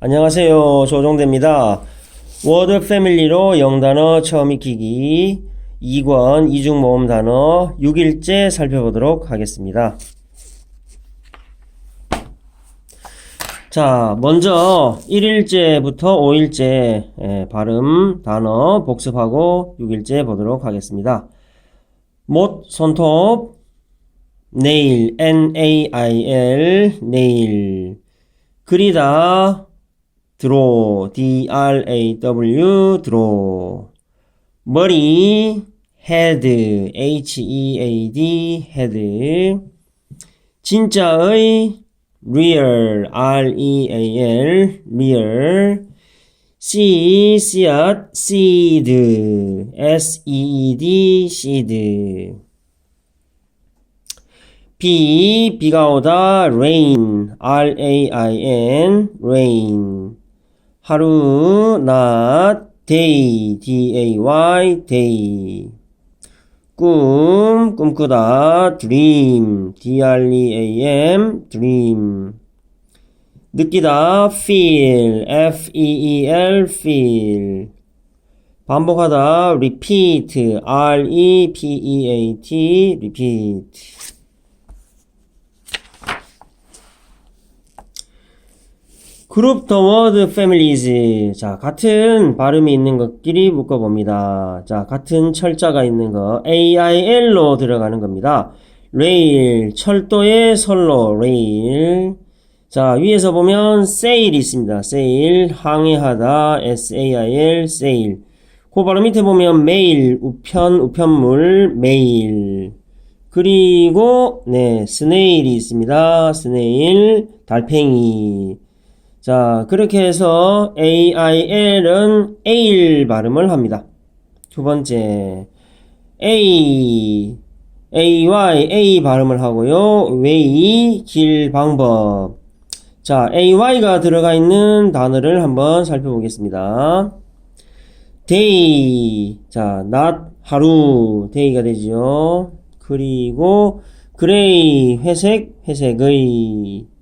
안녕하세요. 조종대입니다. 워드 패밀리로 영단어 처음 익히기 2권 이중 모음 단어 6일째 살펴보도록 하겠습니다. 자, 먼저 1일째부터 5일째 예, 발음 단어 복습하고 6일째 보도록 하겠습니다. 못, 손톱, nail, n-a-i-l, nail 그리다, draw, d-r-a-w, draw 머리, head, h-e-a-d, head 진짜의 real, r-e-a-l, real 씨, 씨앗, seed, s-e-e-d, seed 비, 비가 오다, rain, r-a-i-n, rain. 하루, 낮, day, d-a-y, day. 꿈, 꿈꾸다, dream, d-r-e-a-m, dream. 느끼다, feel, f-e-e-l, feel. 반복하다, repeat, r-e-p-e-a-t, repeat. 그룹 더 워드 패밀리즈. 자, 같은 발음이 있는 것끼리 묶어봅니다. 자, 같은 철자가 있는 거. AIL로 들어가는 겁니다. 레일, 철도의 선로, 레일. 자, 위에서 보면 sail 있습니다. sail, 항해하다, S-A-I-L, sail. 그 바로 밑에 보면 메일, 우편, 우편물, 메일. 그리고, 네, 스네일이 있습니다. 스네일, 달팽이. 자, 그렇게 해서 AIL은 AIL 발음을 합니다. 두 번째, A, AY, A 발음을 하고요. way, 길, 방법. 자, AY가 들어가 있는 단어를 한번 살펴보겠습니다. day, 자, 낮, 하루, day가 되죠. 그리고 gray, 회색, 회색의.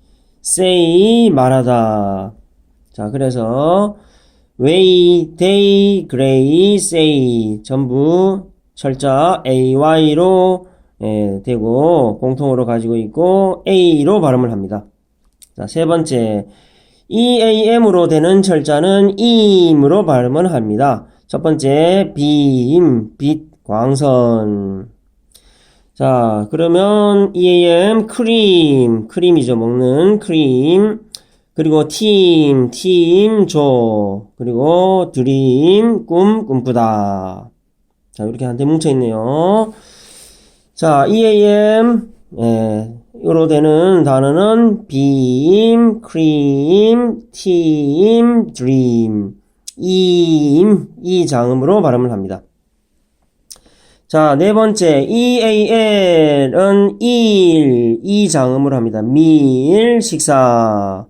Say 말하다. 자, 그래서 way, day, gray, say 전부 철자 ay로 예, 되고 공통으로 가지고 있고 a로 발음을 합니다. 자, 세 번째 eam으로 되는 철자는 im으로 발음을 합니다. 첫 번째 beam, 빛, 광선. 자, 그러면 EAM 크림, 크림이죠. 먹는 크림. 그리고 팀, 팀, 조. 그리고 드림, 꿈, 꿈꾸다. 자, 이렇게 한테 뭉쳐 있네요. 자, EAM, 예, 요로 되는 단어는 beam, cream, team, dream. 임, 이 장음으로 발음을 합니다. 자, 네 번째, EAL은 일, 이 장음으로 합니다. 밀, 식사.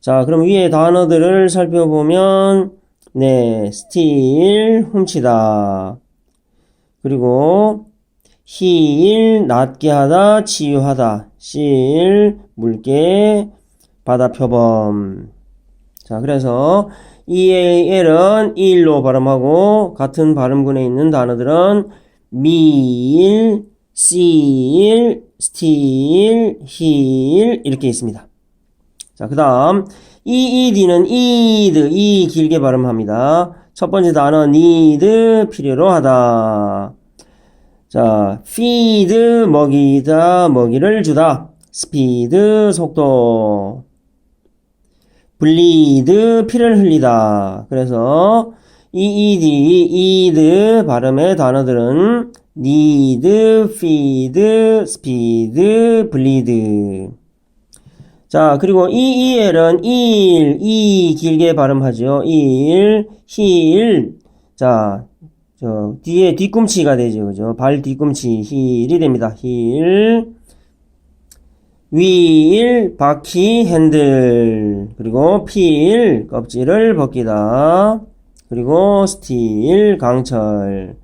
자, 그럼 위에 단어들을 살펴보면, 네, steal, 훔치다. 그리고, heal, 낫게 하다, 치유하다. seal, 물개, 바다 표범. 자, 그래서, EAL은 일로 발음하고, 같은 발음군에 있는 단어들은 밀, seal, steal, heal 이렇게 있습니다. 자, 그 다음 EED는 need, 이 길게 발음합니다. 첫 번째 단어 need, 필요로 하다. 자, feed, 먹이다, 먹이를 주다. speed, 속도. bleed, 피를 흘리다. 그래서 EED, ED 발음의 단어들은 need, feed, speed, bleed. 자, 그리고 EEL은 일, 이 길게 발음하죠. 일, 힐. 자, 저 뒤에 뒤꿈치가 되죠. 그죠? 발 뒤꿈치 힐이 됩니다. 힐. 윌, 바퀴, 핸들. 그리고 필, 껍질을 벗기다. 그리고 스틸, 강철.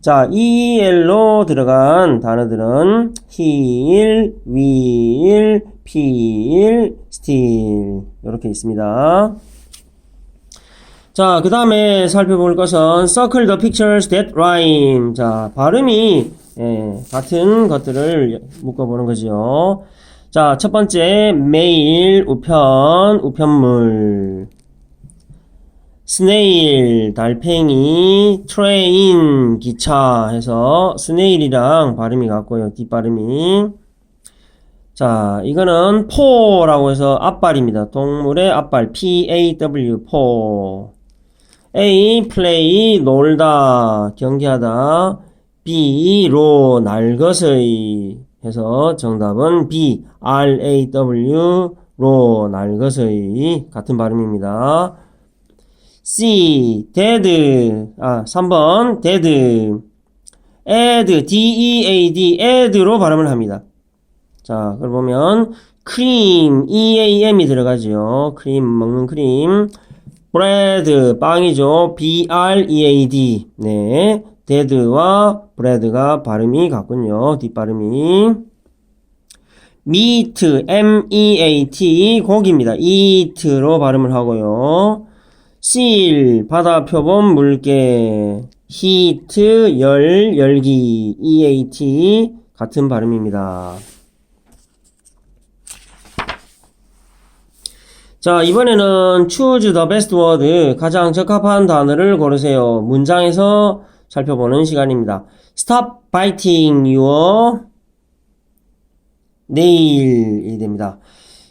자, EL로 들어간 단어들은 힐, 윌, 필, 스틸 이렇게 있습니다. 자, 그 다음에 살펴볼 것은 circle the pictures that rhyme. 자, 발음이 예, 같은 것들을 묶어보는 거죠. 자, 첫 번째, 매일, 우편, 우편물. 스네일, 달팽이, 트레인, 기차 해서 스네일이랑 발음이 같고요. 뒷발음이. 자, 이거는 포라고 해서 앞발입니다. 동물의 앞발, P-A-W, 포. A, 플레이, 놀다, 경기하다. B, 로, 날것의 해서 정답은 B, R-A-W, 로, 날것의 같은 발음입니다. C, dead, 아, 3번, dead. add, D-E-A-D, add로 발음을 합니다. 자, 그걸 보면 크림, EAM이 들어가죠. 크림, 먹는 크림. bread, 빵이죠. B-R-E-A-D. 네. dead와 bread가 발음이 같군요. 뒷발음이. meat, M-E-A-T, 고기입니다. eat로 발음을 하고요. Seal, 바다 표본 물개. heat, 열, 열기. E-A-T, 같은 발음입니다. 자, 이번에는 choose the best word, 가장 적합한 단어를 고르세요. 문장에서 살펴보는 시간입니다. Stop biting your nail이 됩니다.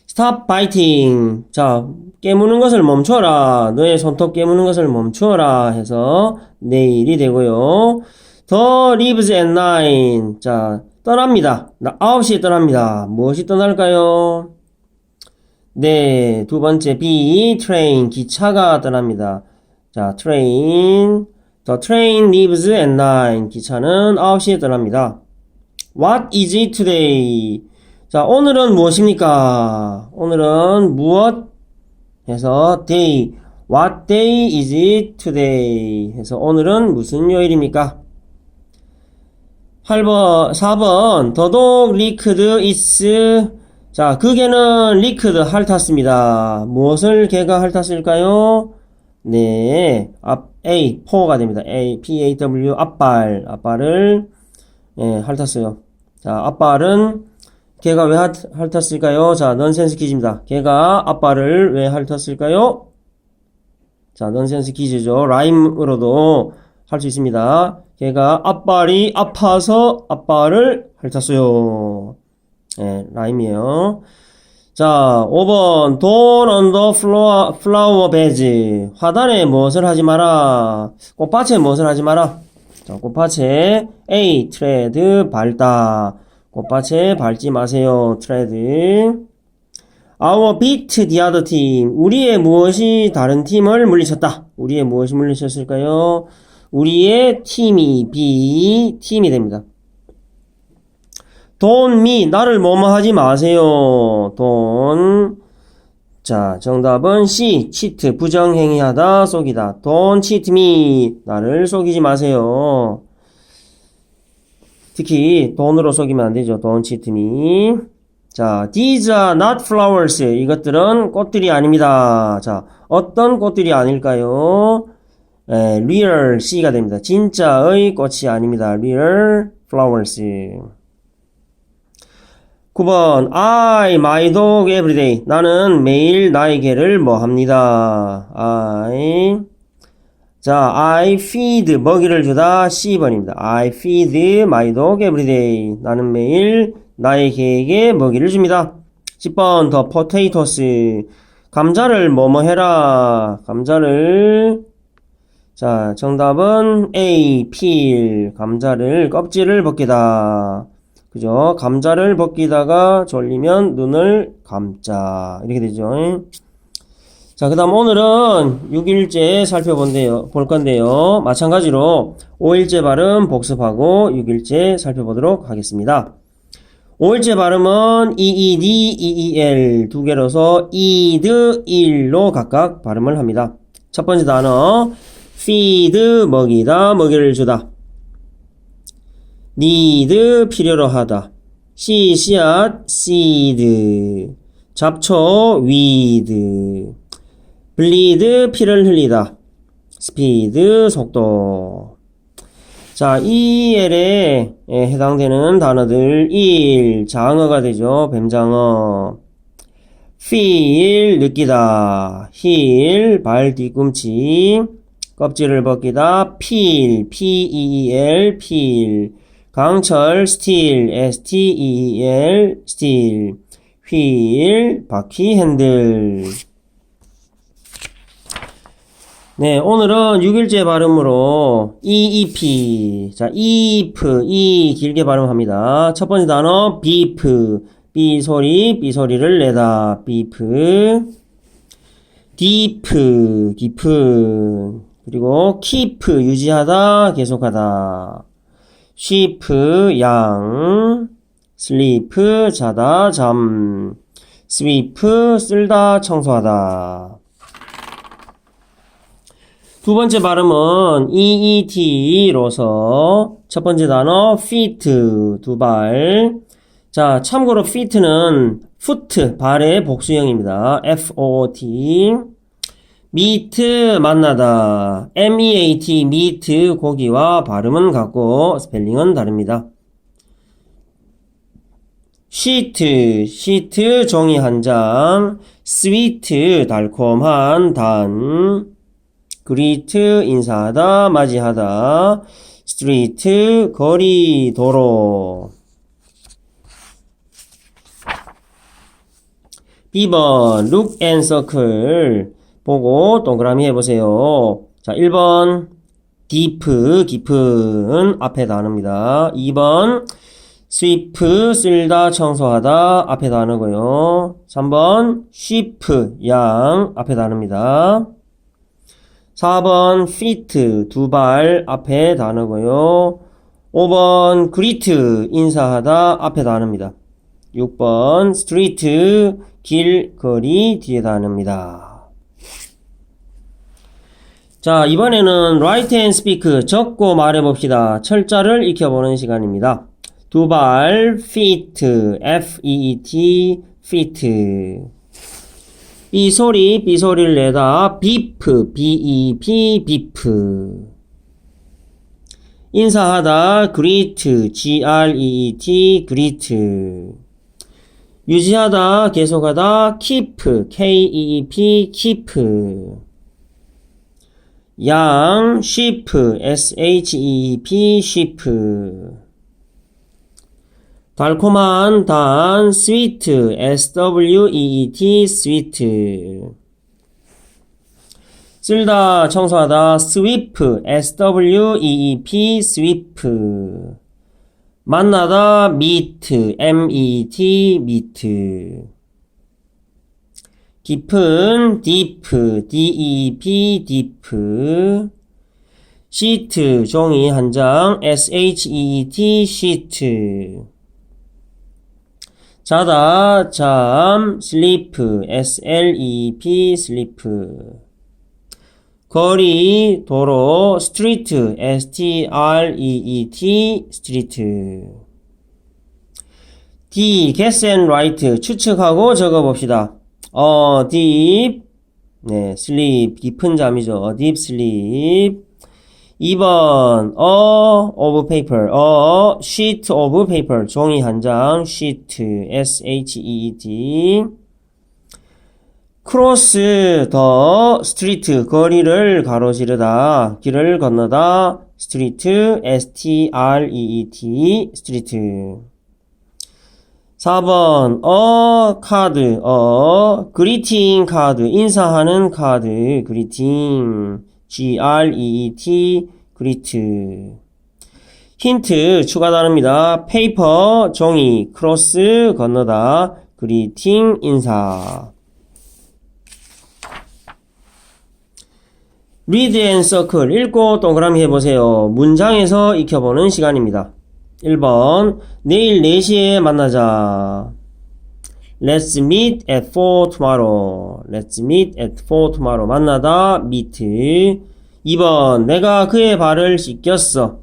Stop biting. 자, 깨무는 것을 멈춰라. 너의 손톱 깨무는 것을 멈춰라. 해서 nail이 되고요. The leaves at nine. 자, 떠납니다. 9시에 떠납니다. 무엇이 떠날까요? 네, 두 번째 B, train, 기차가 떠납니다. 자, train, the train leaves at 9, 기차는 9시에 떠납니다. What is it today? 자, 오늘은 무엇입니까? 오늘은 무엇? 해서 day, what day is it today? 해서 오늘은 무슨 요일입니까? 8번, 4번, the dog licked its 자, 그 개는 리크드 핥았습니다. 무엇을 개가 핥았을까요? 네, 앞, A, 포가 됩니다. A, P-A-W, 앞발, 앞발을, 예, 핥았어요. 자, 앞발은, 개가 왜 핥, 핥았을까요? 자, 넌센스 퀴즈입니다. 개가 앞발을 왜 핥았을까요? 자, 넌센스 퀴즈죠. 라임으로도 할 수 있습니다. 개가 앞발이 아파서 앞발을 핥았어요. 예, 라임이에요. 자, 5번. Don't on the flower, bed. 화단에 무엇을 하지 마라. 꽃밭에 무엇을 하지 마라. 자, 꽃밭에 A, tread, 밟다. 꽃밭에 밟지 마세요. tread. Our beat the other team. 우리의 무엇이 다른 팀을 물리쳤다. 우리의 무엇이 물리쳤을까요? 우리의 팀이 B, 팀이 됩니다. Don't me, 나를 뭐뭐 하지 마세요. Don't. 자, 정답은 C, cheat, 부정행위하다, 속이다. Don't cheat me, 나를 속이지 마세요. 특히 돈으로 속이면 안 되죠. Cheat me. 자, these are not flowers. 이것들은 꽃들이 아닙니다. 자, 어떤 꽃들이 아닐까요? 에, real C가 됩니다. 진짜의 꽃이 아닙니다. real flowers. 9번 I, my dog everyday. 나는 매일 나의 개를 뭐 합니다. I 자, I feed 먹이를 주다 C번입니다. I feed my dog everyday. 나는 매일 나의 개에게 먹이를 줍니다. 10번 더 potatoes. 감자를 뭐뭐 해라. 감자를 자, 정답은 A, peel. 감자를 껍질을 벗기다. 그죠? 감자를 벗기다가 졸리면 눈을 감자. 이렇게 되죠. 자, 그 다음 오늘은 6일째 살펴본대요, 볼 건데요. 마찬가지로 5일째 발음 복습하고 6일째 살펴보도록 하겠습니다. 5일째 발음은 EED, EEL 두 개로서 ED, 일로 각각 발음을 합니다. 첫 번째 단어, feed, 먹이다, 먹이를 주다. need, 필요로 하다. 씨, 씨앗, seed. 잡초, weed. Bleed, 피를 흘리다. 스피드, 속도. 자, EL에 해당되는 단어들 1. 장어가 되죠. 뱀장어. feel, 느끼다. heel, 발 뒤꿈치. 껍질을 벗기다. peel, p-e-e-l, peel. 강철, steel, s-t-e-e-l, steel. 휠, 바퀴, 핸들. 네, 오늘은 6일째 발음으로 EEP. 자, EEP, E 길게 발음합니다. 첫 번째 단어 beep. B 소리, B 소리를 내다. beep. deep, deep. 그리고 keep, 유지하다, 계속하다. sheep, 양. sleep, 자다, 잠. sweep, 쓸다, 청소하다. 두 번째 발음은 EET로서 첫 번째 단어 feet 두 발. 자, 참고로 feet는 foot 발의 복수형입니다. F-O-O-T. meet 만나다. M-E-A-T meet 고기와 발음은 같고 스펠링은 다릅니다. sheet 종이 한 장. sweet 달콤한 단. 그리트 인사하다 맞이하다. 스트리트 거리 도로. B번 look and circle. 보고 동그라미 해보세요. 자 1번 deep 깊은 앞에 단어입니다. 2번 sweep 쓸다 청소하다 앞에 단어고요. 3번 sheep 양 앞에 단어입니다 4번 feet 두 발 앞에 단어고요. 5번 greet 인사하다 앞에 단어입니다. 6번 street 길 거리 뒤에 단어입니다. 자 이번에는 write and speak 적고 말해 봅시다. 철자를 익혀 보는 시간입니다. 두 발 feet f-e-e-t feet 삐 소리, 삐 소리를 내다, 비프, B-E-P, 비프. 인사하다, greet, G-R-E-E-T, greet. 유지하다, 계속하다, keep, K-E-E-P, keep. 양, sheep, S-H-E-E-P, sheep. 달콤한 단 sweet s w e e t sweet 쓸다 청소하다 sweep s w e e p sweep 만나다 meet m e e t meet 깊은 deep d e p deep sheet 종이 한장 e e sheet 자다, 잠, sleep, s-l-e-p, sleep. 거리, 도로, street, s-t-r-e-e-t, street. D, guess and write, 추측하고 적어봅시다. 어, deep, 네, sleep, 깊은 잠이죠. deep sleep. 2번 a of paper, a sheet of paper, 종이 한 장, sheet, s-h-e-e-t cross the street, 거리를 가로지르다, 길을 건너다, street, s-t-r-e-e-t, street 4번 a card, a greeting card, 인사하는 카드, greeting G-R-E-E-T, 그리트. 힌트 추가 단어입니다. 페이퍼, 종이, 크로스, 건너다, 그리팅, 인사. read and circle, 읽고 동그라미 해보세요. 문장에서 익혀보는 시간입니다. 1번, 내일 4시에 만나자. Let's meet at 4 tomorrow. Let's meet at 4 tomorrow. 만나다, meet. 2번, 내가 그의 발을 씻겼어.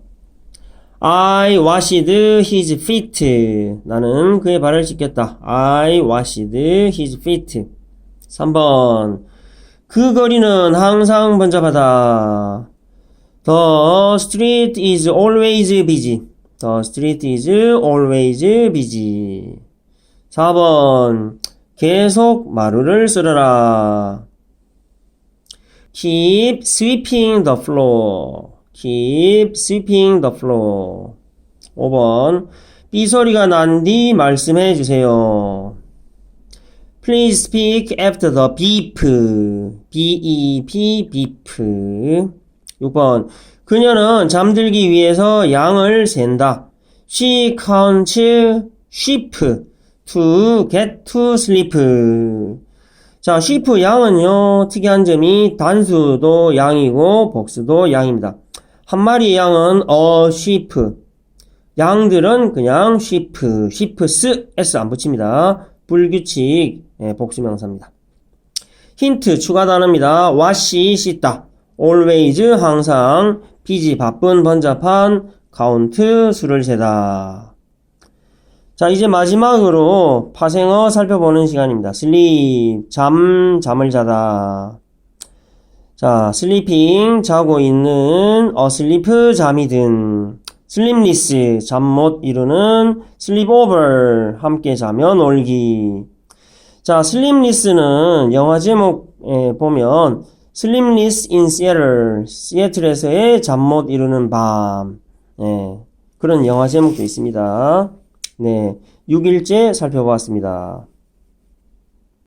I washed his feet. 나는 그의 발을 씻겼다. I washed his feet. 3번, 그 거리는 항상 번잡하다. The street is always busy. The street is always busy. 4번. 계속 마루를 쓸어라. Keep sweeping the floor. Keep sweeping the floor. 5번. 삐 소리가 난 뒤 말씀해 주세요. Please speak after the beep. B-E-P, beep. 6번. 그녀는 잠들기 위해서 양을 센다. She counts sheep to get to sleep. 자, sheep 양은요, 특이한 점이 단수도 양이고 복수도 양입니다. 한 마리의 양은 a sheep. 양들은 그냥 sheep, sheeps, s 안 붙입니다. 불규칙 예, 복수명사입니다. 힌트 추가 단어입니다. wash 씻다, always 항상, busy 바쁜 번잡한, count 수를 세다. 자 이제 마지막으로 파생어 살펴보는 시간입니다. sleep 잠 잠을 자다. 자 sleeping 자고 있는 asleep 잠이 든 sleepless 잠 못 이루는 sleepover 함께 자면 올기 자 sleepless는 영화 제목에 보면 sleepless in Seattle 시애틀에서의 잠 못 이루는 밤 예, 그런 영화 제목도 있습니다. 네 6일째 살펴보았습니다.